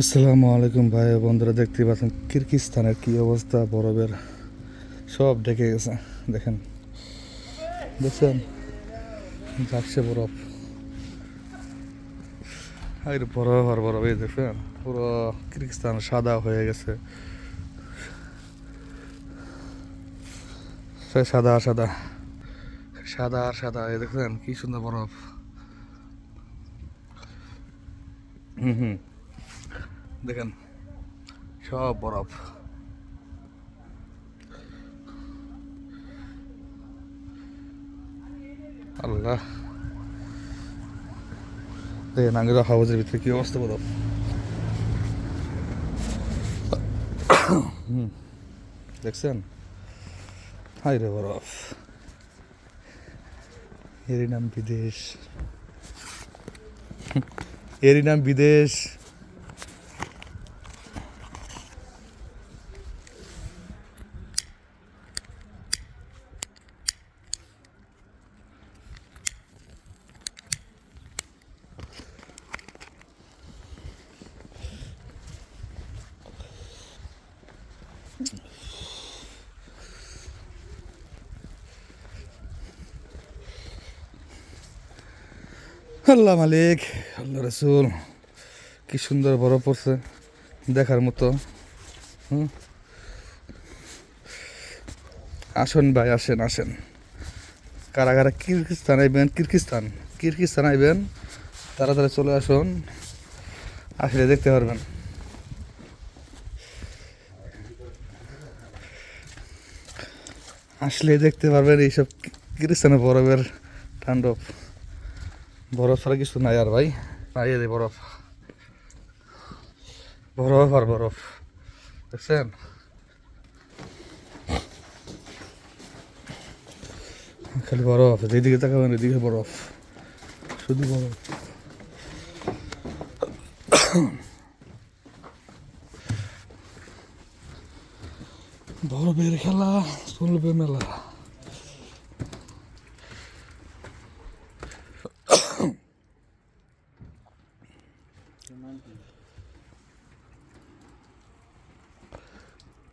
আসসালামু আলাইকুম ভাই বন্ধুরা, দেখতে পাচ্ছেন কিরকিস্তানের কি অবস্থা, বরফের সব ঢেকে গেছে, দেখেন। দেখছেন? যাচ্ছে বরফ। আর বরফ আর বরফ, এই দেখছেন? পুরো কিরগিস্তান সাদা হয়ে গেছে। সাদা সাদা। সাদা আর সাদা, এই দেখছেন? কি সুন্দর বরফ। হুম হুম। দেখেন, সব বরফ। আল্লাহ। দেখেন আগে হাউজের ভিতরে কি অবস্থা বরফ দেখছেন? হাই রে বরফ। এরই নাম বিদেশ। এরই নাম বিদেশ। আল্লাহ মালিক, আল্লাহ রসুল, কি সুন্দর বরফ পড়ছে দেখার মতো। হুম? আসেন ভাই, আসেন আসেন। কারা কারা কিরগিস্তান আইবেন, কিরগিস্তান কিরগিস্তান আইবেন তারা তাড়াতাড়ি চলে আসুন, আসলে দেখতে পারবেন। আসলে দেখতে পারবেন এইসব কিরগিস্তানের বরফের তাণ্ডব। বরফ ছাড়া কিছু নাই আর ভাই। নাই এই যে বরফ। বরফ আর বরফ। দেখছেন? খালি বরফ। যেদিকে তাকাবেন এদিকে বরফ। শুধু বরফ। বড় বের খেলা চলবে মেলা